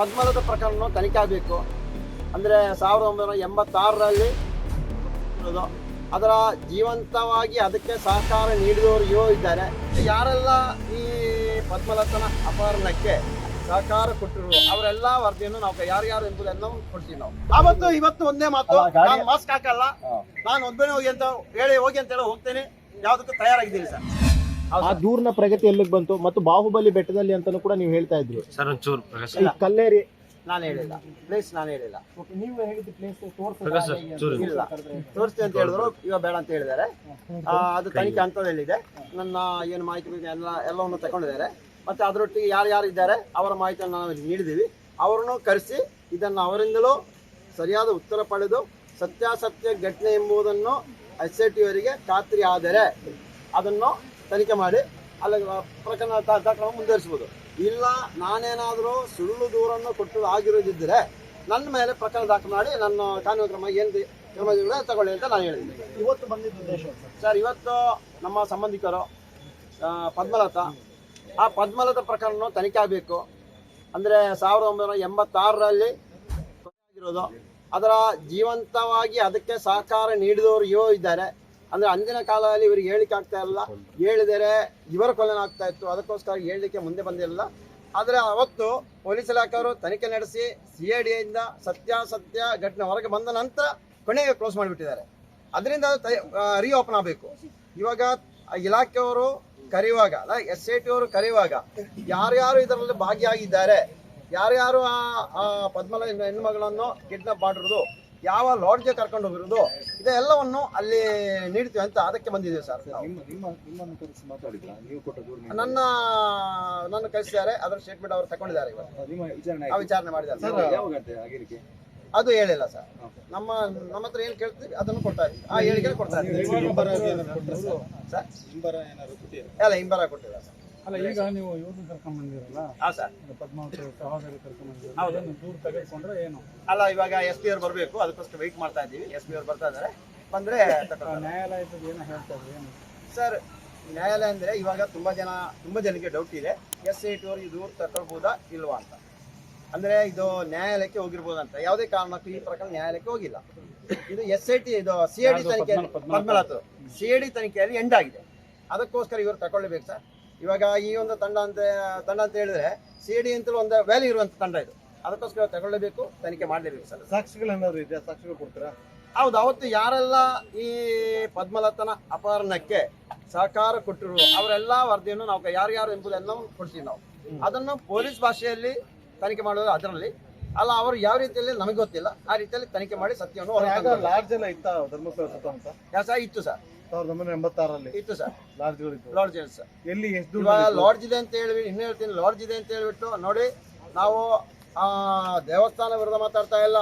ಪದ್ಮಲದ ಪ್ರಕರಣ ತನಿಖೆ ಆಗಬೇಕು. ಅಂದರೆ ಸಾವಿರದ ಒಂಬೈನೂರ ಎಂಬತ್ತಾರರಲ್ಲಿ ಅದರ ಜೀವಂತವಾಗಿ ಅದಕ್ಕೆ ಸಹಕಾರ ನೀಡಿದವರು ಯೋ ಇದ್ದಾರೆ. ಯಾರೆಲ್ಲ ಈ ಪದ್ಮಲತನ ಅಪಹರಣಕ್ಕೆ ಸಹಕಾರ ಕೊಟ್ಟರು ಅವರೆಲ್ಲ ವರದಿಯನ್ನು ನಾವು ಯಾರ್ಯಾರು ಎಂಬುದನ್ನು ಕೊಡ್ತೀವಿ ನಾವು. ಅವತ್ತು ಇವತ್ತು ಒಂದೇ ಮಾತು. ನಾನು ಮಾಸ್ಕ್ ಹಾಕಲ್ಲ. ನಾನು ಒಬ್ಬನೇ ಹೋಗಿ ಅಂತ ಹೇಳಿ ಹೋಗಿ ಅಂತ ಹೇಳಿ ಹೋಗ್ತೇನೆ. ಯಾವುದಕ್ಕೂ ತಯಾರಾಗಿದ್ದೀನಿ ಸರ್. ಆ ದೂರ್ನ ಪ್ರಗತಿ ಎಲ್ಲಿಗೆ ಬಂತು ಮತ್ತು ಬಾಹುಬಲಿ ಬೆಟ್ಟದಲ್ಲಿ ಅಂತಾನು ಕೂಡ ನೀವು ಹೇಳ್ತಾ ಇದ್ರಿ. ಸರ್ ಒಂಚೂರು ಪ್ರಕಾಶ್ ಈ ಕಲ್ಲೇರಿ. ನಾನು ಹೇಳಿಲ್ಲ. ಪ್ಲೇಸ್ ನಾನು ಹೇಳಿಲ್ಲ. ನೀವು ಹೇಳಿದ ಪ್ಲೇಸ್ ಪ್ರಕಾಶ್ ಸರ್, ಚೂರು. ಇಲ್ಲ. ತೋರಿಸ್ತೀನಿ ಅಂತ ಹೇಳಿದ್ರು. ಇವಾಗ ಬೇಡ ಅಂತ ಹೇಳಿದ್ದಾರೆ. ಆ, ಅದು ತನಿಖೆ ಹಂತದಲ್ಲಿದೆ ನನ್ನ ಏನು ಮಾಹಿತಿ ಬೇಕು ಎಲ್ಲ ಎಲ್ಲವನ್ನು ತಗೊಂಡಿದ್ದಾರೆ. ಮತ್ತೆ ಅದರೊಟ್ಟಿಗೆ ಯಾರು ಯಾರು ಇದ್ದಾರೆ ಅವರ ಮಾಹಿತಿಯನ್ನು ನಾವು ಇಲ್ಲಿ ನೀಡಿದ್ದೀವಿ. ಅವರನ್ನು ಕರೆಸಿ ಇದನ್ನು ಅವರಿಂದಲೂ ಸರಿಯಾದ ಉತ್ತರ ಪಡೆದು ಸತ್ಯಾಸತ್ಯ ಘಟನೆ ಎಂಬುದನ್ನು ಎಸ್ ಐ ಟಿ ಅವರಿಗೆ ಖಾತ್ರಿ ಆದರೆ ಅದನ್ನು ತನಿಖೆ ಮಾಡಿ ಅಲ್ಲಿ ಪ್ರಕರಣ ದಾಖಲೆ ಮುಂದುವರಿಸ್ಬೋದು ಇಲ್ಲ ನಾನೇನಾದರೂ ಸುಳ್ಳು ದೂರನ್ನು ಕೊಟ್ಟು ಆಗಿರೋದಿದ್ದರೆ ನನ್ನ ಮೇಲೆ ಪ್ರಕರಣ ದಾಖಲು ಮಾಡಿ ನನ್ನ ಕಾನೂನು ಕ್ರಮ ಏನು ಕ್ರಮಗಳನ್ನ ತಗೊಳ್ಳಿ ಅಂತ ನಾನು ಹೇಳಿದ್ದೀನಿ. ಇವತ್ತು ಬಂದಿದ್ದ ಉದ್ದೇಶ ಸರ್? ಇವತ್ತು ನಮ್ಮ ಸಂಬಂಧಿಕರು ಪದ್ಮಲತ ಆ ಪದ್ಮಲತಾ ಪ್ರಕರಣ ತನಿಖೆ ಆಗಬೇಕು. ಅಂದರೆ ಸಾವಿರದ ಒಂಬೈನೂರ ಎಂಬತ್ತಾರರಲ್ಲಿ ಆಗಿರೋದು. ಅದರ ಜೀವಂತವಾಗಿ ಅದಕ್ಕೆ ಸಹಕಾರ ನೀಡಿದವರು ಯೋ ಇದ್ದಾರೆ. ಅಂದರೆ ಅಂದಿನ ಕಾಲದಲ್ಲಿ ಇವರಿಗೆ ಹೇಳಿಕೆ ಆಗ್ತಾ ಇಲ್ಲ ಹೇಳಿದರೆ ಇವರ ಆಗ್ತಾ ಇತ್ತು. ಅದಕ್ಕೋಸ್ಕರ ಹೇಳಲಿಕ್ಕೆ ಮುಂದೆ ಬಂದಿರಲಿಲ್ಲ. ಆದರೆ ಅವತ್ತು ಪೊಲೀಸ್ ಇಲಾಖೆಯವರು ತನಿಖೆ ನಡೆಸಿ ಸಿ ಐ ಡಿಯಿಂದ ಸತ್ಯಾಸತ್ಯ ಘಟನೆ ಹೊರಗೆ ಬಂದ ನಂತರ ಕೊನೆಗೆ ಕ್ಲೋಸ್ ಮಾಡಿಬಿಟ್ಟಿದ್ದಾರೆ. ಅದರಿಂದ ರೀಓಪನ್ ಆಗಬೇಕು. ಇವಾಗ ಇಲಾಖೆಯವರು ಕರೆಯುವಾಗ ಎಸ್ ಐ ಟಿ ಅವರು ಕರೆಯುವಾಗ ಯಾರ್ಯಾರು ಇದರಲ್ಲಿ ಭಾಗಿಯಾಗಿದ್ದಾರೆ, ಯಾರ್ಯಾರು ಆ ಪದ್ಮಲ ಹೆಣ್ಣು- ಮಗಳನ್ನು ಕಿಡ್ನಾಪ್ ಮಾಡಿರೋದು ಯಾವ ಲಾಡ್ಜ್ಗೆ ಕರ್ಕೊಂಡು ಹೋಗಿರೋದು ಇದೆಲ್ಲವನ್ನು ಅಲ್ಲಿ ನೀಡ್ತೀವಿ ಅಂತ ಅದಕ್ಕೆ ಬಂದಿದ್ದೀವಿ ಸರ್ ನನ್ನ ನನ್ನ ಕಳಿಸಿದ್ದಾರೆ ಅದರ ಸ್ಟೇಟ್ಮೆಂಟ್ ಅವರು ತಗೊಂಡಿದ್ದಾರೆ ಇವತ್ತು ವಿಚಾರಣೆ ಮಾಡಿದ್ದಾರೆ. ಅದು ಹೇಳಿಲ್ಲ ಸರ್. ನಮ್ಮ ನಮ್ಮ ಹತ್ರ ಏನು ಕೇಳ್ತೀವಿ ಅದನ್ನು ಕೊಡ್ತಾ ಇದ್ದೀವಿ. ಆ ಹೇಳಿಕೆ ಕೊಡ್ತಾರೆ ಇದ್ದೀವಿ? ಅಲ್ಲ ಹಿಂಬರ ಕೊಟ್ಟಿಲ್ಲ ಸರ್. ಅಲ್ಲ ಈಗ ನೀವು ಇವ್ರನ್ನ ಕರ್ಕೊಂಡ್ ಬಂದಿರಲ್ಲ? ಹಾಂ ಸರ್. ಪದ್ಮಾವತಿ ಸಹೋದರಿ ಕರ್ಕೊಂಡ್ ಬಂದಿರಲ್ಲ ಹೌದು. ಏನು ದೂರ ತೆಗೆದುಕೊಂಡ್ರೆ ಏನು? ಅಲ್ಲ ಇವಾಗ ಎಸ್ ಪಿ ಅವ್ರು ಬರಬೇಕು ಅದಕ್ಕೋಸ್ಕರ ವೆಯ್ಟ್ ಮಾಡ್ತಾ ಇದ್ದೀವಿ. ಎಸ್ ಪಿ ಅವ್ರು ಬರ್ತಾ ಇದ್ದಾರೆ. ಬಂದ್ರೆ ಆ ತಗೊಳ್ತಾರೆ. ನ್ಯಾಯಾಲಯದ ಏನೋ ಹೇಳ್ತಾ ಇದ್ರು? ಏನು? ಸರ್ ನ್ಯಾಯಾಲಯ ಅಂದ್ರೆ ಇವಾಗ ತುಂಬಾ ಜನ ತುಂಬಾ ಜನಕ್ಕೆ ಡೌಟ್ ಇದೆ. ಎಸ್ ಐ ಟಿ ಅವ್ರು ಇದು ತಗೊಳ್ಬೋದಾ ಇಲ್ವಾ ಅಂತ. ಅಂದ್ರೆ ಇದು ನ್ಯಾಯಾಲಯಕ್ಕೆ ಹೋಗಿರ್ಬೋದಂತ. ಯಾವುದೇ ಕಾರಣಕ್ಕೂ ಈ ಪ್ರಕರಣ ನ್ಯಾಯಾಲಯಕ್ಕೆ ಹೋಗಿಲ್ಲ. ಇದು ಎಸ್ ಐ ಟಿ ಇದು ಸಿ ಐ ಡಿ ತನಿಖೆ ತನಿಖೆಯಲ್ಲಿ ಪದ್ಮ- ಪದ್ಮನಾಥ್ ಸಿ ಐ ಡಿ ತನಿಖೆಯಲ್ಲಿ ಎಂಡ್ ಆಗಿದೆ. ಅದಕ್ಕೋಸ್ಕರ ಇವರು ತಗೊಳ್ಬೇಕು ಸರ್. ಇವಾಗ ಈ ಒಂದು ತಂಡ ಅಂತ ತಂಡ ಅಂತ ಹೇಳಿದ್ರೆ ಸಿ ಡಿ ಅಂತಲೂ ಒಂದು ವ್ಯಾಲ್ಯೂ ಇರುವಂತ ತಂಡ ಇದು. ಅದಕ್ಕೋಸ್ಕರ ತಗೊಳ್ಳಬೇಕು ತನಿಖೆ ಮಾಡಲೇಬೇಕು ಸರ್. ಸಾಕ್ಷಿಗಳೇನಾದ್ರು ಇದೆಯಾ? ಸಾಕ್ಷಿಗಳು ಕೊಡ್ತೀರಾ? ಹೌದು ಅವತ್ತು ಯಾರೆಲ್ಲ ಈ ಪದ್ಮಲತನ ಅಪಹರಣಕ್ಕೆ ಸಹಕಾರ ಕೊಟ್ಟಿರು ಅವರೆಲ್ಲ ವರದಿಯನ್ನು ನಾವು ಯಾರ್ಯಾರು ಎಂಬುದನ್ನು ಕೊಡ್ತೀವಿ ನಾವು. ಅದನ್ನು ಪೊಲೀಸ್ ಭಾಷೆಯಲ್ಲಿ ತನಿಖೆ ಮಾಡೋದು ಅದರಲ್ಲಿ. ಅಲ್ಲ ಅವರು ಯಾವ ರೀತಿಯಲ್ಲಿ ನಮಗೆ ಗೊತ್ತಿಲ್ಲ ಆ ರೀತಿಯಲ್ಲಿ ತನಿಖೆ ಮಾಡಿ ಸತ್ಯವನ್ನು. ಲಾಡ್ಜ್ ಎಲ್ಲ ಇತ್ತ ಧರ್ಮಸ್ಥಳ ಸುತ್ತಮುತ್ತ? ಇತ್ತು ಸರ್. ಸಾವಿರದ ಒಂಬೈನೂರ ಎಂಬತ್ತಾರರಲ್ಲಿ ಇತ್ತು ಸರ್. ಲಾಡ್ಜ್ಗಳಿತ್ತು ಲಾಡ್ಜ್ ಇದೆ ಸರ್. ಎಲ್ಲಿ ಎಷ್ಟು ಇವಾಗ ದೂರ ಲಾಡ್ಜ್ ಇದೆ ಅಂತ ಹೇಳಿ ಇನ್ನು ಹೇಳ್ತೀನಿ ಲಾಡ್ಜ್ ಇದೆ ಅಂತ ಹೇಳ್ಬಿಟ್ಟು ನೋಡಿ ನಾವು ಆ ದೇವಸ್ಥಾನ ವಿರುದ್ಧ ಮಾತಾಡ್ತಾ ಇಲ್ಲ.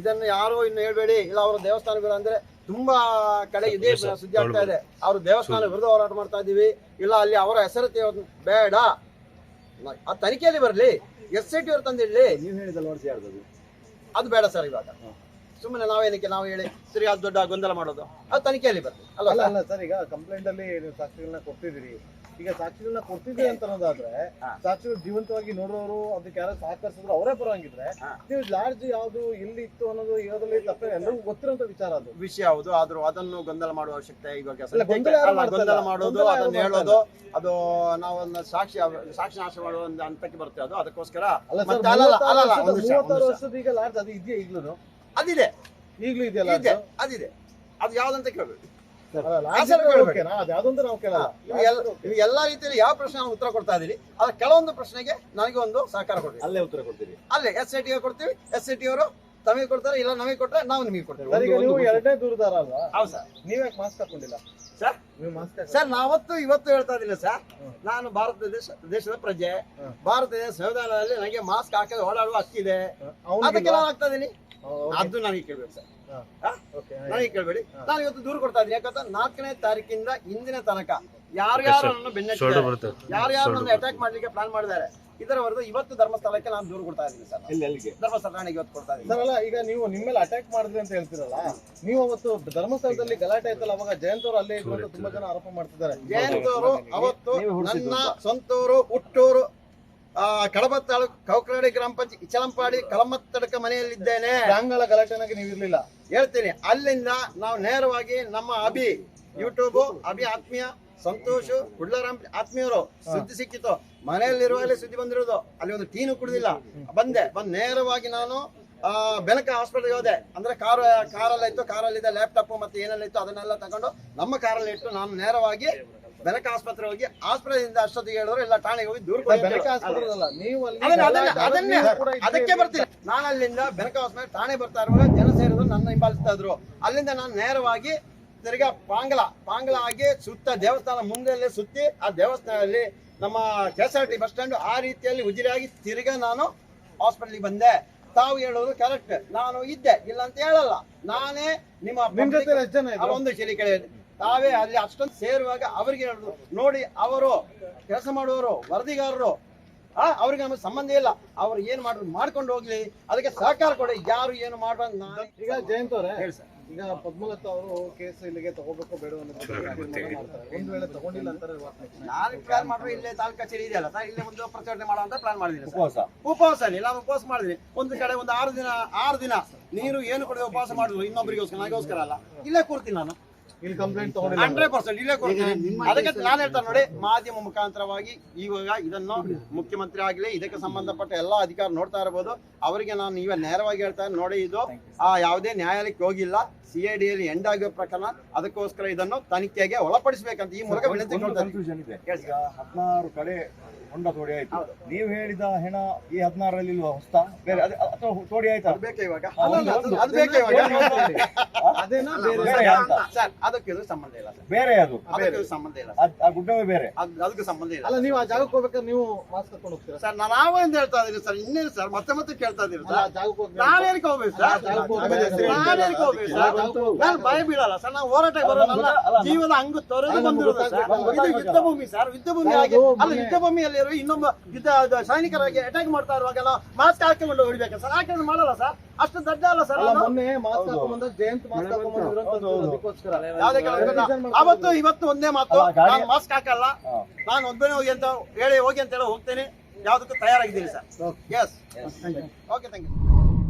ಇದನ್ನು ಯಾರು ಇನ್ನು ಹೇಳ್ಬೇಡಿ. ಇಲ್ಲ ಅವರು ದೇವಸ್ಥಾನ ವಿರುದ್ಧ ಅಂದ್ರೆ ತುಂಬಾ ಕಡೆ ಇದೇ ಸುದ್ದಿ ಆಗ್ತಾ ಇದೆ. ಅವರು ದೇವಸ್ಥಾನ ವಿರುದ್ಧ ಹೋರಾಟ ಮಾಡ್ತಾ ಇದೀವಿ. ಇಲ್ಲ ಅಲ್ಲಿ ಅವರ ಹೆಸರು ತೆಗೆಯೋದು ಬೇಡ. ಆ ತನಿಖೆಯಲ್ಲಿ ಬರಲಿ. ಎಸ್ ಐ ಟಿ ಅವ್ರು ತಂದಿಡ್ಲಿ. ನೀವು ಹೇಳಿದ ಲಾಡ್ಜ್ ಯಾರ್ದು ಅದು? ಅದು ಬೇಡ ಸರ್ ಇವಾಗ. ಸುಮ್ಮನೆ ನಾವೇನಕ್ಕೆ ನಾವು ಹೇಳಿ ಸರಿ ಅದು ದೊಡ್ಡ ಗೊಂದಲ ಮಾಡೋದು. ಅದು ತನಿಖೆಯಲ್ಲಿ ಬರ್ತದೆ. ಅಲ್ಲ ಅಲ್ಲ ಅಲ್ಲ ಸರ್? ಈಗ ಕಂಪ್ಲೇಂಟ್ ಅಲ್ಲಿ ನೀವು ಸಾಕ್ಷಿಗಳನ್ನ ಕೊಟ್ಟಿದ್ದೀರಿ. ಈಗ ಸಾಕ್ಷಿಗಳನ್ನ ಕೊಡ್ತಿದ್ರಿ ಅಂತ ಅನ್ನೋದಾದ್ರೆ. ಸಾಕ್ಷಿಗಳು ಜೀವಂತವಾಗಿ ನೋಡೋರು ಅದಕ್ಕೆ ಯಾರು ಸಹಕರಿಸಿದ್ರು ಅವರೇ ಬರೋಂಗಿದ್ರೆ. ನೀವು ಲಾಡ್ಜ್ ಯಾವ್ದು ಎಲ್ಲಿ ಇತ್ತು ಅನ್ನೋದು ಇರೋದ್ರಲ್ಲಿ ತಪ್ಪೇ ಎಲ್ಲರಿಗೂ ಗೊತ್ತಿರೋಂಥ ವಿಚಾರ ಅದು. ವಿಷಯ ಹೌದು ಆದ್ರೂ ಅದನ್ನು ಗೊಂದಲ ಮಾಡುವ ಅವಶ್ಯಕತೆ ಇವಾಗ ಅಲ್ಲ, ಗೊಂದಲ ಯಾರು ಅಲ್ಲ, ಮಾಡ್ತಾ ಗೊಂದಲ ಮಾಡೋದು ಗೊಂದಲ ಯಾರು ಅದನ್ನ ಹೇಳೋದು ಅದು ನಾವು ಸಾಕ್ಷಿ ಸಾಕ್ಷಿ ನಾಶ ಮಾಡುವ ಒಂದು ಹಂತಕ್ಕೆ ಬರುತ್ತೆ ಅದು. ಅದಕ್ಕೋಸ್ಕರ ಅಲ್ಲ ಸರ್ ಮತ್ತೆ ಅಲ್ಲಲ್ಲ, ಅಲ್ಲಲ್ಲ, ಒಂದು ನಿಮಿಷ, ಒಂದು ಮೂವತ್ತಾರು ನಿಮಿಷ. ವರ್ಷದ ಈಗ ಲಾಡ್ಜ್ ಅದು ಇದೆಯಾ ಈಗ್ಲೂ ಅದಿದೆ. ಈಗಲೂ ಇದೆಯಲ್ಲ ಇದೆ ಅದಿದೆ. ಅದು ಯಾವ್ದಂತ ಕೇಳಬೇಕು. ಲಾಡ್ಜ್ ಅದು ಕೇಳ್ಬೇಕು. ಓಕೆನಾ ಅದು ಯಾವ್ದಂತ ನಾವು ಕೇಳಲ್ಲ. ನೀವು ಎಲ್ಲ ನೀವು ಎಲ್ಲಾ ರೀತಿಯಲ್ಲಿ ಯಾವ ಪ್ರಶ್ನೆ ನಾನು ಉತ್ತರ ಕೊಡ್ತಾ ಇದ್ದೀನಿ ಅದ್ರ ಕೆಲವೊಂದು ಪ್ರಶ್ನೆಗೆ ನನಗೆ ಒಂದು ಸಹಕಾರ ಕೊಡ್ತೀವಿ ಅಲ್ಲೇ ಉತ್ತರ ಕೊಡ್ತೀವಿ ಅಲ್ಲೇ ಎಸ್ ಐ ಟಿ ಕೊಡ್ತೀವಿ ಎಸ್ ಐ ಟಿ ಅವರು ತಮಗೆ ಕೊಡ್ತಾರೆ ಇಲ್ಲ ನಮಗೆ ಕೊಟ್ಟರೆ ನಾವು ನಿಮಗೆ ಕೊಡ್ತೇವೆ. ನೀವು ಎರಡನೇ ದೂರದಾರ ಅಲ್ವಾ? ಹೌದು ಸರ್. ನೀವ್ ಯಾಕೆ ಮಾಸ್ಕ್ ಹಾಕೊಂಡಿಲ್ಲ? ಸರ್ ನೀವು ಮಾಸ್ಕ್ ಸರ್ ನಾವತ್ತು ಇವತ್ತು ಹೇಳ್ತಾ ಇದ್ದೀನಿ ಸರ್. ನಾನು ಭಾರತ ದೇಶ ದೇಶದ ಪ್ರಜೆ. ಹ್ಮ್. ಭಾರತ ದೇಶ ಸಂವಿಧಾನದಲ್ಲಿ ನನಗೆ ಮಾಸ್ಕ್ ಹಾಕದೆ ಓಡಾಡುವ ಹಕ್ಕಿದೆ. ಅದಕ್ಕೆ ನಾನು ಹಾಕ್ತಾ ಇದೀನಿ ಅದು ನನಗೆ ಕೇಳ್ಬೇಕು ಸರ್. ನನಗೆ ಕೇಳಬೇಡಿ. ನಾನು ಇವತ್ತು ದೂರ ಕೊಡ್ತಾ ಇದ್ದೀನಿ. ಯಾಕಂದ್ರೆ ನಾಲ್ಕನೇ ತಾರೀಕಿಂದ ಇಂದಿನ ತನಕ ಯಾರ್ಯಾರು ನನ್ನ ಶೋಲ್ಡರ್ ಬೆನ್ನ ಯಾರು ಯಾರು ನನ್ನ ಅಟ್ಯಾಕ್ ಮಾಡ್ಲಿಕ್ಕೆ ಪ್ಲಾನ್ ಮಾಡಿದ್ದಾರೆ ಇದರವರೆಗೂ ಇವತ್ತು ಧರ್ಮಸ್ಥಳಕ್ಕೆ ನಾನು ದೂರ ಕೊಡ್ತಾ ಇದ್ದೀನಿ ಸರ್. ಎಲ್ಲಿ ಅಲ್ಲಿಗೆ ಧರ್ಮಸ್ಥಳ ಇವತ್ತು ಕೊಡ್ತಾ ಇದ್ದೀನಿ. ಸರ್ ಅಲ್ಲ ಈಗ ನೀವು ನಿಮ್ಮ ಮೇಲೆ ಅಟ್ಯಾಕ್ ಮಾಡಿದ್ರಿ ಅಂತ ಹೇಳ್ತಿರಲ್ಲ ನೀವು ಅವತ್ತು ಧರ್ಮಸ್ಥಳದಲ್ಲಿ ಗಲಾಟೆ ಆಯ್ತಲ್ಲ ಅವಾಗ ಜಯಂತ್ ಅವರು ಅಲ್ಲೇ ಇದ್ರು ಅಂತ ತುಂಬಾ ಜನ ಆರೋಪ ಮಾಡ್ತಿದ್ದಾರೆ. ಜಯಂತ್ ಅವರು ಅವತ್ತು ನನ್ನ ಸ್ವಂತೂರು ಹುಟ್ಟೂರು ಕಡಬ ತಾಲೂಕು ಕೌಕರಾಡಿ ಗ್ರಾಮ ಪಂಚಾಯತ್ ಇಚಲಂಪಾಡಿ ಕಳಮತ್ತಡಕ ಮನೆಯಲ್ಲಿದ್ದೇನೆ. ಅಂಗಳ ಗಲಾಟೆನಾಗೆ ನೀವು ಇರಲಿಲ್ಲ. ಹೇಳ್ತೀನಿ ಅಲ್ಲಿಂದ ನಾವು ನೇರವಾಗಿ ನಮ್ಮ ಅಭಿ ಯೂಟ್ಯೂಬ್ ಅಭಿ ಆತ್ಮೀಯ ಸಂತೋಷ್ ಕುಡ್ಲರಾಮ್ ಆತ್ಮೀಯರು ಸುದ್ದಿ ಸಿಕ್ಕಿತ್ತು. ಮನೆಯಲ್ಲಿರುವಾಗಲೇ ಸುದ್ದಿ ಬಂದಿರೋದು. ಅಲ್ಲಿ ಒಂದು ಟೀನು ಕುಡಿದಿಲ್ಲ. ಬಂದೆ ಬಂದ್ ನೇರವಾಗಿ ನಾನು ಆ, ಬೆನಕ ಹಾಸ್ಪಿಟಲ್ಗೆ ಹೋದೆ. ಅಂದ್ರೆ ಕಾರ್ ಕಾರಲ್ಲಿ ಇತ್ತು ಕಾರಲ್ಲಿದ್ದ ಲ್ಯಾಪ್ಟಾಪ್ ಮತ್ತೆ ಏನೆಲ್ಲ ಇತ್ತು ಅದನ್ನೆಲ್ಲ ತಗೊಂಡು ನಮ್ಮ ಕಾರಲ್ಲಿ ಇಟ್ಟು ನಾನು ನೇರವಾಗಿ ಬೆನಕ ಆಸ್ಪತ್ರೆ ಹೋಗಿ ಆಸ್ಪತ್ರೆಯಿಂದ ಅಷ್ಟೊತ್ತಿಗೆ ಹೇಳಿದ್ರು ಇಲ್ಲ ಠಾಣೆಗೆ ಹೋಗಿ ದೂರ ಬೆಳಕ. ಅದಕ್ಕೆ ಬರ್ತೀನಿ. ನಾನು ಅಲ್ಲಿಂದ ಬೆನಕ ಆಸ್ಪತ್ರೆ ಠಾಣೆ ಬರ್ತಾ ಇರುವಾಗ ಜನ ಸೇರಿದ್ರು ನನ್ನ ಹಿಂಬಾಲಿಸ್ತಾ ಇದ್ರು. ಅಲ್ಲಿಂದ ನಾನು ನೇರವಾಗಿ ತಿರ್ಗಾ ಪಾಂಗ್ಲ ಪಾಂಗ್ಲ ಆಗಿ ಸುತ್ತ ದೇವಸ್ಥಾನ ಮುಂದೆಲ್ಲೇ ಸುತ್ತಿ ಆ ದೇವಸ್ಥಾನದಲ್ಲಿ ನಮ್ಮ K S R T bus stand ಆ ರೀತಿಯಲ್ಲಿ ಉಜಿರಿಯಾಗಿ ತಿರ್ಗಾ ನಾನು ಹಾಸ್ಪಿಟಲ್ಗೆ ಬಂದೆ. ತಾವು ಹೇಳೋದು ಕರೆಕ್ಟ್. ನಾನು ಇದ್ದೆ ಇಲ್ಲ ಅಂತ ಹೇಳಲ್ಲ. ನಾನೇ ನಿಮ್ಮ ಒಂದು ಶೈಲಿ ಕೇಳಿದೆ ತಾವೇ ಅಲ್ಲಿ ಅಷ್ಟೊಂದು ಸೇರುವಾಗ ಅವರಿಗೆ ನೋಡಿ ಅವರು ಕೆಲಸ ಮಾಡುವವರು ವರದಿಗಾರರು ಆ ಅವ್ರಿಗೆ ನಮಗೆ ಸಂಬಂಧ ಇಲ್ಲ. ಅವ್ರು ಏನ್ ಮಾಡಿದ್ರು ಮಾಡ್ಕೊಂಡು ಹೋಗ್ಲಿ ಅದಕ್ಕೆ ಸಹಕಾರ ಕೊಡಿ ಯಾರು ಏನು ಮಾಡುವ ನಾನು ಈಗ ಜಯಂತ್ ಅವರೇ ಹೇಳಿ ಸರ್. ಈಗ ಪದ್ಮಲತಾ ಅವರು ಕೇಸ್ ಇಲ್ಲಿಗೆ ತಗೋಬೇಕು ಬೇಡ ಒಂದು ವೇಳೆ ತಗೊಂಡಿಲ್ಲ ಅಂತಾರೆ? ನಾನು ಪ್ಲಾನ್ ಮಾಡ್ರು ಇಲ್ಲೇ ತಾಲೂಕು ಕಚೇರಿ ಇದೆಯಲ್ಲ ಸರ್ ಇಲ್ಲೇ ಒಂದು ಪ್ರತಿಭಟನೆ ಮಾಡುವಂತ ಅಂತ ಪ್ಲಾನ್ ಮಾಡಿದ್ದೀನಿ ಸರ್. ಉಪವಾಸ. ಉಪವಾಸ ನಾವು ಉಪವಾಸ ಮಾಡಿದ್ವಿ ಒಂದು ಕಡೆ ಒಂದು ಆರು ದಿನ ಆರು ದಿನ ನೀರು ಏನು ಕೊಡದೆ ಉಪವಾಸ ಮಾಡಿದ್ರು ಇನ್ನೊಬ್ಬರಿಗೋಸ್ಕರ ನನಗೋಸ್ಕರ ಅಲ್ಲ. ಇಲ್ಲೇ ಕೂರ್ತೀನಿ ನಾನು. ಇಲ್ಲಿ ಕಂಪ್ಲೇಂಟ್ ತಗೊಂಡಿಲ್ಲ ಹಂಡ್ರೆಡ್ ಪರ್ಸೆಂಟ್ ಇಲ್ಲೇ ಕೊಡ್ತೀನಿ ಅದಕ್ಕೆ ನಾನು ಹೇಳ್ತಾರೆ ನೋಡಿ ಮಾಧ್ಯಮ ಮುಖಾಂತರವಾಗಿ ಇವಾಗ ಇದನ್ನು ಮುಖ್ಯಮಂತ್ರಿ ಆಗಲಿ ಇದಕ್ಕೆ ಸಂಬಂಧಪಟ್ಟ ಎಲ್ಲ ಅಧಿಕಾರ ನೋಡ್ತಾ ಇರಬಹುದು ಅವರಿಗೆ ನಾನು ಈಗ ನೇರವಾಗಿ ಹೇಳ್ತಾ ನೋಡಿ ಇದು ಆ ಯಾವುದೇ ನ್ಯಾಯಾಲಯಕ್ಕೆ ಹೋಗಿಲ್ಲ. ಸಿ ಐ ಡಿಯಲ್ಲಿ ಎಂಡ್ ಆಗಿರೋ ಪ್ರಕರಣ ಅದಕ್ಕೋಸ್ಕರ ಇದನ್ನು ತನಿಖೆಗೆ ಒಳಪಡಿಸಬೇಕಂತ ಈ ಮೂಲಕ ವಿನಂತಿ ಕನ್ಫ್ಯೂಷನ್ ಇದೆ. ಹದಿನಾರು ಕಡೆ ಹೊಂಡ ತೋಡಿ ಆಯ್ತು. ನೀವು ಹೇಳಿದ ಹೆಣ ಈ ಹದಿನಾರರಲ್ಲಿ ಇಲ್ವಾ ಹೊಸ್ತಾ? ಬೇರೆ ಅದೇ ಅಥವಾ ತೋಡಿ ಆಯ್ತಾ? ಬೇಕೇ ಇವಾಗ? ಅಲ್ಲ, ಅದು- ಬೇಕೇ ಇವಾಗ? ಅದೇನಾ ಬೇರೆ ಅಂತ. ಸರ್ ಅದಕ್ಕೆ ಇದು ಸಂಬಂಧ ಇಲ್ಲ ಸರ್. ಬೇರೆ ಅದು ಅದಕ್ಕೆ ಸಂಬಂಧ ಇಲ್ಲ ಅದ್- ಆ ಗುಡ್ಡವೇ ಬೇರೆ. ಅದ್- ಅದಕ್ಕೆ ಸಂಬಂಧ ಇಲ್ಲ ಅಲ್ಲ ನೀವು ಆ ಜಾಗಕ್ಕೆ ಹೋಗ್ಬೇಕಾದ್ರೆ ನೀವು ಮಾಸ್ಕ್ ಹಾಕೊಂಡು ಹೋಗ್ತೀರಾ? ಸರ್ ನಾನು ನಾವೇಂತ ಹೇಳ್ತಾ ಇದೀನಿ ಸರ್. ಇನ್ನೇನು ಸರ್? ಮತ್ತೆ ಮತ್ತೆ ಕೇಳ್ತಾ ಇದೀನಿ ಅಲ್ಲ, ಆ ಸರ್. ಜಾಗಕ್ಕೆ ಹೋಗ್ಬೇಕು. ನಾನೇನಕ್ಕೆ ಹೋಗ್ಬೇಕು ಸರ್? ನಾನೇನಕ್ಕೆ ಹೋಗ್ಬೇಕು ಸರ್? ನಾನು ಭಯ ಬೀಳಲ್ಲ ಸರ್ ನಾವು ಹೋರಾಟಕ್ಕೆ ಬರೋದಲ್ಲ ಜೀವದ ಹಂಗು ತೊರೆದು ಬಂದಿರೋದು ಸರ್. ಇದು ಯುದ್ಧ ಭೂಮಿ ಸರ್ ಯುದ್ಧ ಭೂಮಿ ಆಗಿ ಅಲ್ಲ ಯುದ್ಧ ಭೂಮಿಯಲ್ಲಿ ಇನ್ನೊಬ್ಬ ಯುದ್ಧ ಸೈನಿಕರಾಗಿ ಅಟ್ಯಾಕ್ ಮಾಡ್ತಾ ಇರುವಾಗೆಲ್ಲ ಮಾಸ್ಕ್ ಹಾಕೊಂಡು ಹೊಡಿಬೇಕು ಸರ್. ಹಾಕೊಂಡು ಮಾಡಲ್ಲ ಸರ್? ಅಷ್ಟು ದಡ್ಡ ಅಲ್ಲ ಸರ್ ಅಲ್ಲ ಮೊನ್ನೆ ಮಾಸ್ಕ್ ಹಾಕೊಂಡ್ಬಂದಾಗ ಜಯಂತ್ ಮಾಸ್ಕ್ ಅವತ್ತು ಇವತ್ತು ಒಂದೇ ಮಾತು. ನಾನು ಮಾಸ್ಕ್ ಹಾಕಲ್ಲ. ನಾನು ಒಬ್ಬನೇ ಹೋಗಿ ಅಂತ ಹೇಳಿ ಹೋಗಿ ಅಂತ ಹೇಳಿ ಹೋಗ್ತೇನೆ. ಯಾವ್ದಕ್ಕೂ ತಯಾರಾಗಿದ್ದೀನಿ sir. Yes okay thank you